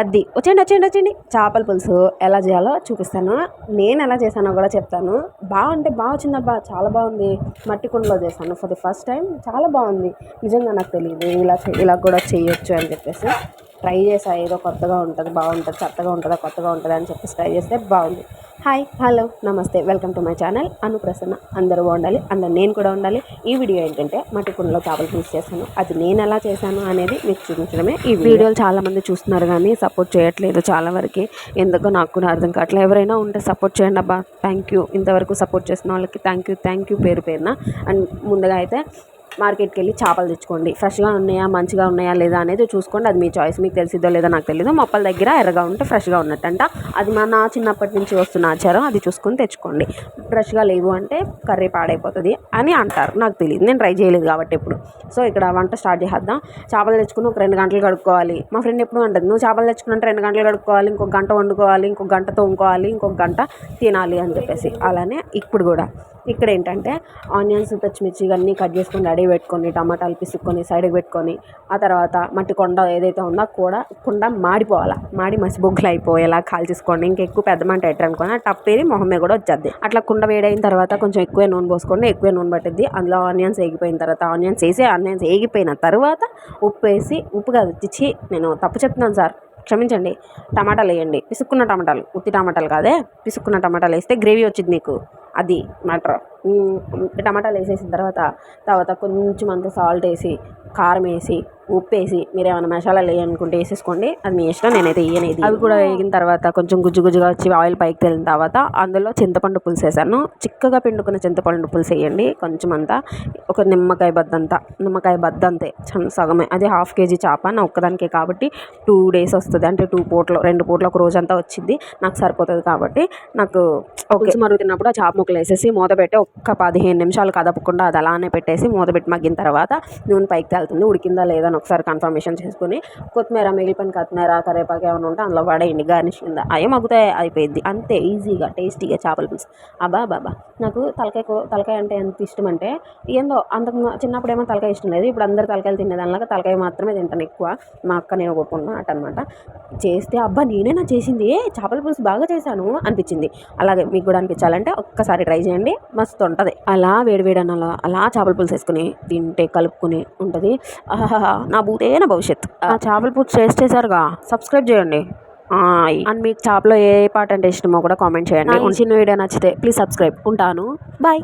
అది. వచ్చేయండి వచ్చేయండి వచ్చేయండి. చేపల పులుసు ఎలా చేయాలో చూపిస్తాను. నేను ఎలా చేశానో కూడా చెప్తాను. బాగా అంటే బాగా వచ్చిందబ్బా చాలా బాగుంది. మట్టి కుండలో చేశాను ఫర్ ది ఫస్ట్ టైం చాలా బాగుంది. నిజంగా నాకు తెలియదు ఇలా ఇలా కూడా చేయొచ్చు అని చెప్పేసి ట్రై చేసా ఏదో కొత్తగా ఉంటుంది బాగుంటుంది చెత్తగా ఉంటుందా కొత్తగా ఉంటుందా అని చెప్పేసి ట్రై చేస్తే బాగుంది. హాయ్ హలో నమస్తే welcome to my channel. Anuprasanna అందరూ బాగుండాలి అందరు నేను కూడా ఉండాలి. ఈ వీడియో ఏంటంటే మట్టి కుండలో చేపలు పులుసు చేశాను అది నేను ఎలా చేశాను అనేది మీకు చూపించడమే ఈ వీడియోలు చాలామంది చూస్తున్నారు కానీ సపోర్ట్ చేయట్లేదు చాలా వరకు. ఎందుకో నాకు కూడా అర్థం కావట్లేదు. ఎవరైనా ఉంటే సపోర్ట్ చేయండి అబ్బా. థ్యాంక్ యూ ఇంతవరకు సపోర్ట్ చేసిన వాళ్ళకి థ్యాంక్ యూ థ్యాంక్ యూ పేరు పేరున. అండ్ ముందుగా అయితే మార్కెట్కి వెళ్ళి చేపలు తెచ్చుకోండి. ఫ్రెష్గా ఉన్నాయా మంచిగా ఉన్నాయా లేదా అనేది చూసుకోండి. అది మీ చాయిస్ మీకు తెలిసిద్దో లేదో నాకు తెలియదు మొప్పల దగ్గర ఎర్రగా ఉంటే ఫ్రెష్గా ఉన్నట్టంట. అది మా నా చిన్నప్పటి నుంచి వస్తున్న ఆచారం అది చూసుకొని తెచ్చుకోండి. ఫ్రెష్గా లేవు అంటే కర్రీ పాడైపోతుంది అని అంటారు. నాకు తెలియదు నేను ట్రై చేయలేదు కాబట్టి ఇప్పుడు సో ఇక్కడ వంట స్టార్ట్ చేసేద్దాం. చేపలు తెచ్చుకుని ఒక రెండు గంటలు కడుక్కోవాలి మా ఫ్రెండ్ ఎప్పుడు అంటుంది నువ్వు చేపలు తెచ్చుకున్నంటే రెండు గంటలు కడుక్కోవాలి ఇంకొక గంట వండుకోవాలి ఇంకొక గంట తోముకోవాలి ఇంకొక గంట తినాలి అని చెప్పేసి. అలానే ఇప్పుడు కూడా. ఇక్కడ ఏంటంటే ఆనియన్స్ పచ్చిమిర్చి ఇవన్నీ కట్ చేసుకొని రెడీ పెట్టుకొని టమాటాలు పిసుక్కొని సైడ్కి పెట్టుకొని ఆ తర్వాత మట్టి కొండ ఏదైతే ఉందో కూడా కుండ మాడిపోవాలా. మాడి మసి బొగ్గులు అయిపోయేలా కాల్చేసుకోండి ఇంకా ఎక్కువ పెద్ద మంట ఎట్టనుకోని ఆ టప్పేది మొహమే కూడా వచ్చేది అట్లా కుండ వేడైన తర్వాత కొంచెం ఎక్కువ నూనె పోసుకోండి ఎక్కువ నూనె పట్టిద్ది. అందులో ఆనియన్స్ వేగిపోయిన తర్వాత ఆనియన్స్ వేసి ఆనియన్స్ వేగిపోయిన తర్వాత ఉప్పు వేసి ఉప్పు కాదు తెచ్చి నేను తప్పు చెప్తున్నాను సార్. క్షమించండి. టమాటాలు వేయండి. పిసుక్కున్న టమాటాలు ఉత్తి టమాటాలు కాదే పిసుక్కున్న టమాటాలు వేస్తే గ్రేవీ వచ్చింది మీకు. అది మ్యాటర్ టమాటాలు వేసేసిన తర్వాత తర్వాత కొంచెం అంత సాల్ట్ వేసి కారం వేసి ఉప్పు వేసి మీరు ఏమైనా మసాలాలు వేయాలనుకుంటే వేసేసుకోండి. అది మీ ఇష్టం నేనైతే వేయనేది. అవి కూడా వేగిన తర్వాత కొంచెం గుజ్జు గుజ్జుగా వచ్చి ఆయిల్ పైకి తెలిన తర్వాత అందులో చింతపండు పులుసు వేసాను. చిక్కగా పిండుకున్న చింతపండు పులుసు వేయండి. కొంచెం అంతా ఒక నిమ్మకాయ బద్దంతా నిమ్మకాయ బద్దంతే సగమే. అది హాఫ్ కేజీ చేప నా ఒక్కదానికే కాబట్టి టూ డేస్ వస్తుంది. అంటే టూ పూటలు రెండు పూటలు ఒక రోజంతా వచ్చింది. నాకు సరిపోతుంది కాబట్టి నాకు ఓకే. మరుగుతున్నప్పుడు ఆ చేప ముక్కలు వేసేసి మూత పెట్టి ఒక పదిహేను నిమిషాలు కదపకుండా అది అలానే పెట్టేసి మూత పెట్టి మగ్గిన తర్వాత నూనె పైకి తేలుతుంది. ఉడికిందా లేదా అని ఒకసారి కన్ఫర్మేషన్ చేసుకుని కొత్తిమీర మిగిలిపోయిన కొత్తిమీర కరివేపాకు ఏమైనా ఉంటే అందులో పడేయండి. గార్నిష్ కింద. అవి మగ్గుతాయి అయిపోయింది. అంతే ఈజీగా టేస్టీగా చేపల పులుసు. అబ్బా బాబా నాకు తలకాయ తలకాయ అంటే ఎంత ఇష్టం అంటే ఏందో అంతకు చిన్నప్పుడు ఏమో తలకాయ ఇష్టం లేదు. ఇప్పుడు అందరు తలకాయలు తినేదానిలాగా తలకాయ మాత్రమే తింటాను ఎక్కువ. మా అక్క నేను కొట్టుకున్నమాట అనమాట చేస్తే అబ్బా నేనైనా చేసింది. ఏ చేపల పులుసు బాగా చేశాను అనిపించింది. అలాగే మీకు కూడా అనిపించాలంటే ఒక్కసారి ట్రై చేయండి. మస్తు ఉంటుంది అలా వేడివేడి అన్నంలో అలా చేపల పులుసు వేసుకుని తింటే కలుపుకుని ఉంటుంది. ఆహాహా నా భూతేన భవిష్యత్. ఆ చేపల పులుసు టేస్ట్ చేశారుగా? సబ్స్క్రైబ్ చేయండి. అండ్ మీకు చేపలో ఏ పాట అంటే ఇష్టమో కూడా కామెంట్ చేయండి. చిన్న వీడియో నచ్చితే ప్లీజ్ సబ్స్క్రైబ్ ఉంటాను. బాయ్